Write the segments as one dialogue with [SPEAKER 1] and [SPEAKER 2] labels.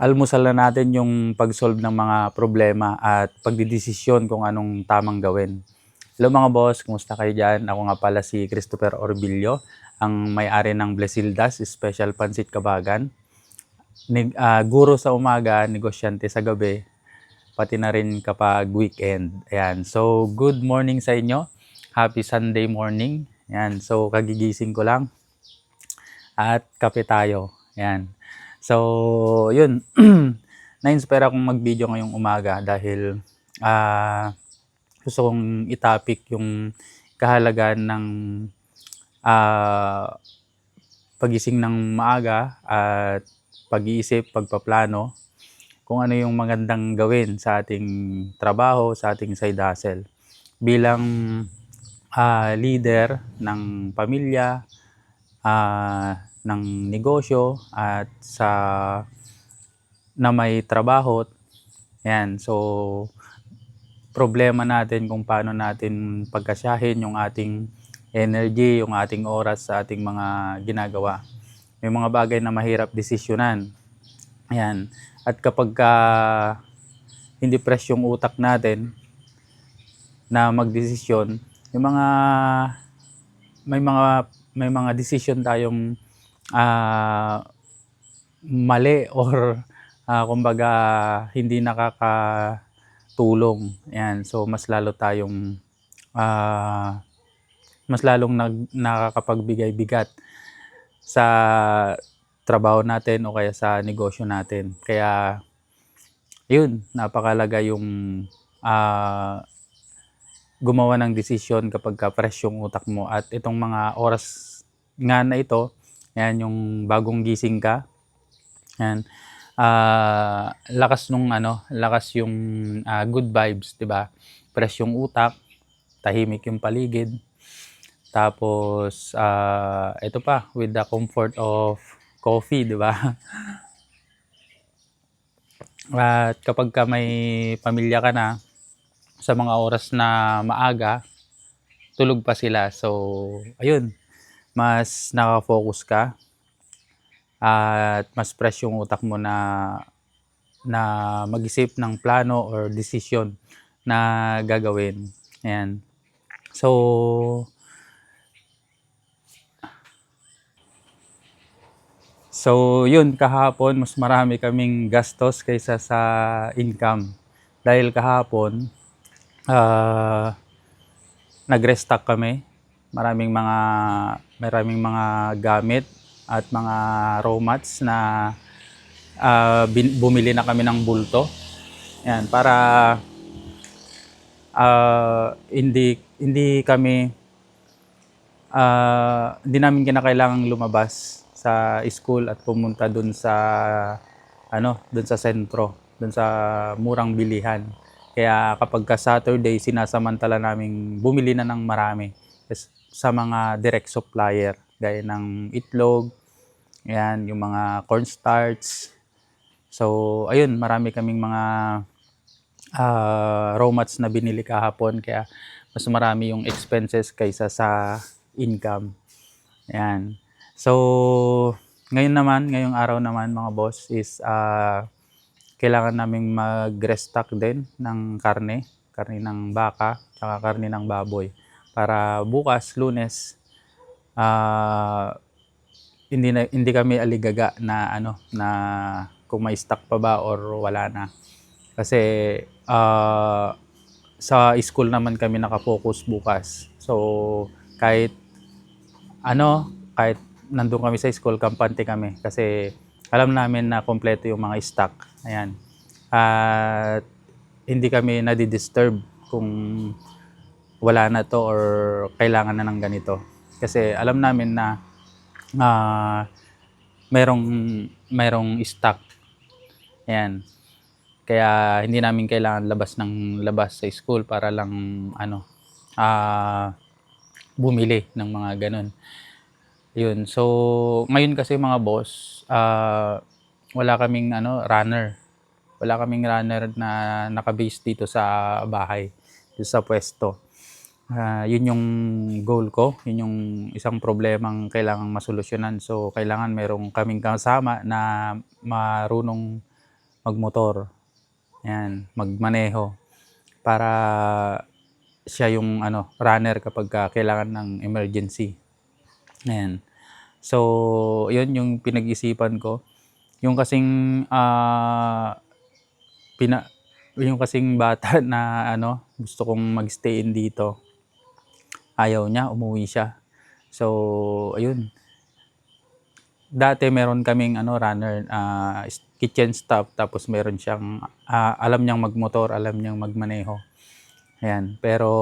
[SPEAKER 1] almusal na natin yung pag-solve ng mga problema at pagdidesisyon kung anong tamang gawin. Hello mga boss, kumusta kayo dyan? Ako nga pala si Christopher Orbillo, ang may-ari ng Blesildas Special Pansit Kabagan. Nig, ah, guro sa umaga, negosyante sa gabi, pati na rin kapag weekend. Ayan. So, good morning sa inyo. Happy Sunday morning. Ayan. So, kagigising ko lang. At kape tayo. Ayan. So, yun. Na-inspire akong mag-video ngayong umaga dahil ah gusto kong itapik yung kahalagan ng ah pagising ng maaga at pag-iisip, pagpaplano kung ano yung magandang gawin sa ating trabaho, sa ating side hustle. Bilang ah, leader ng pamilya, ah, ng negosyo at sa na may trabaho. Yan. So, problema natin kung paano natin pagkasyahin yung ating energy, yung ating oras sa ating mga ginagawa. May mga bagay na mahirap desisyonan. Ayan. At kapag ka hindi fresh yung utak natin na magdesisyon, yung mga may mga may mga decision tayong ah, mali or ah, kumbaga hindi nakakatulong. Ayan. So mas lalo tayong ah, mas lalong nag, nakakapagbigay bigat sa trabaho natin o kaya sa negosyo natin. Kaya yun, napakalaga yung ah, gumawa ng desisyon kapag ka fresh yung utak mo at itong mga oras nga na ito, yan yung bagong gising ka. Yan. Ah, lakas nung ano, lakas yung ah, good vibes, 'di ba? Fresh yung utak, tahimik yung paligid. Tapos ah, ito pa with the comfort of coffee, 'di ba? At kapag ka may pamilya ka na, sa mga oras na maaga, tulog pa sila. So, ayun, mas nakafocus ka at mas fresh yung utak mo na na mag-isip ng plano or decision na gagawin. Ayan. So, So, yun, kahapon, mas marami kaming gastos kaysa sa income. Dahil kahapon, ah nag-restock kami. Maraming mga maraming mga gamit at mga raw mats na bin- bumili na kami ng bulto. Yan, para ah, hindi hindi kami ah, hindi namin kinakailangang lumabas sa school at pumunta dun sa ano, dun sa sentro, dun sa murang bilihan. Kaya kapag ka Saturday, sinasamantala naming bumili na ng marami sa mga direct supplier gaya ng itlog, yan, yung mga cornstarch. So, ayun, marami kaming mga ah, raw mats na binili kahapon kaya mas marami yung expenses kaysa sa income. Yan. So, ngayon naman, ngayong araw naman mga boss is ah, kailangan naming mag-restock din ng karne, karne ng baka, tsaka karne ng baboy. Para bukas, lunes, ah, hindi na hindi kami aligaga na ano na kung may stock pa ba or wala na. Kasi ah, sa school naman kami nakafocus bukas. So kahit ano, kahit nandun kami sa school, kampante kami kasi alam namin na kompleto yung mga stock. Ayan. At hindi kami nadi-disturb kung wala na to or kailangan na ng ganito. Kasi alam namin na ah merong merong stock. Ayan. Kaya hindi namin kailangan labas ng labas sa school para lang ano ah bumili ng mga ganun. Yun. So, ngayon kasi mga boss, ah wala kaming ano, runner. Wala kaming runner na nakabase dito sa bahay, dito sa pwesto. Ah, yun yung goal ko, yun yung isang problemang kailangang masolusyonan. So, kailangan merong kaming kasama na marunong magmotor. Yan, magmaneho para siya yung ano, runner kapag ka kailangan ng emergency. Ayan. So, yun yung pinag-isipan ko. Yung kasing ah pina yung kasing bata na ano, gusto kong magstay in dito. Ayaw niya, umuwi siya. So, ayun. Dati meron kaming ano runner s- kitchen staff tapos meron siyang ah, alam niyang magmotor, alam niyang magmaneho. Ayan, pero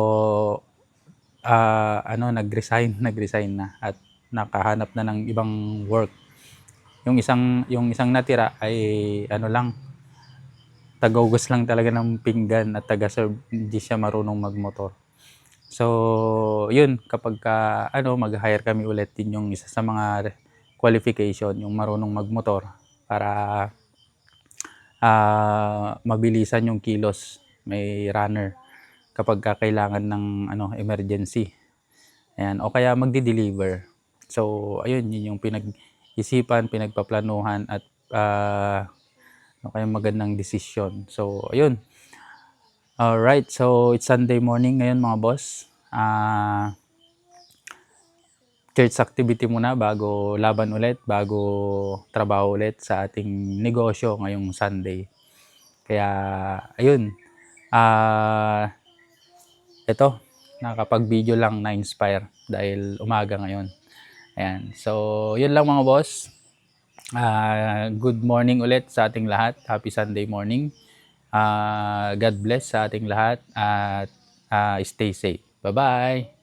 [SPEAKER 1] ah, ano nag-resign, nag-resign na at nakahanap na ng ibang work. Yung isang yung isang natira ay ano lang tagaugas lang talaga ng pinggan at taga-serve, hindi siya marunong magmotor. So, yun, kapag ka, ano, mag-hire kami ulit, din yung isa sa mga qualification, yung marunong magmotor para ah mabilisan yung kilos, may runner kapag ka kailangan ng ano, emergency. Ayan, o kaya magdi-deliver. So, ayun, yun yung pinag-isipan, pinagpaplanuhan at ah ano kayang magandang desisyon. So, ayun. Alright, so it's Sunday morning ngayon mga boss. Ah, church activity muna bago laban ulit, bago trabaho ulit sa ating negosyo ngayong Sunday. Kaya, ayun. Ah, ito, nakapag-video lang na-inspire dahil umaga ngayon. Ayan. So, yun lang mga boss. Ah, good morning ulit sa ating lahat. Happy Sunday morning. Ah, God bless sa ating lahat at ah, stay safe. Bye-bye.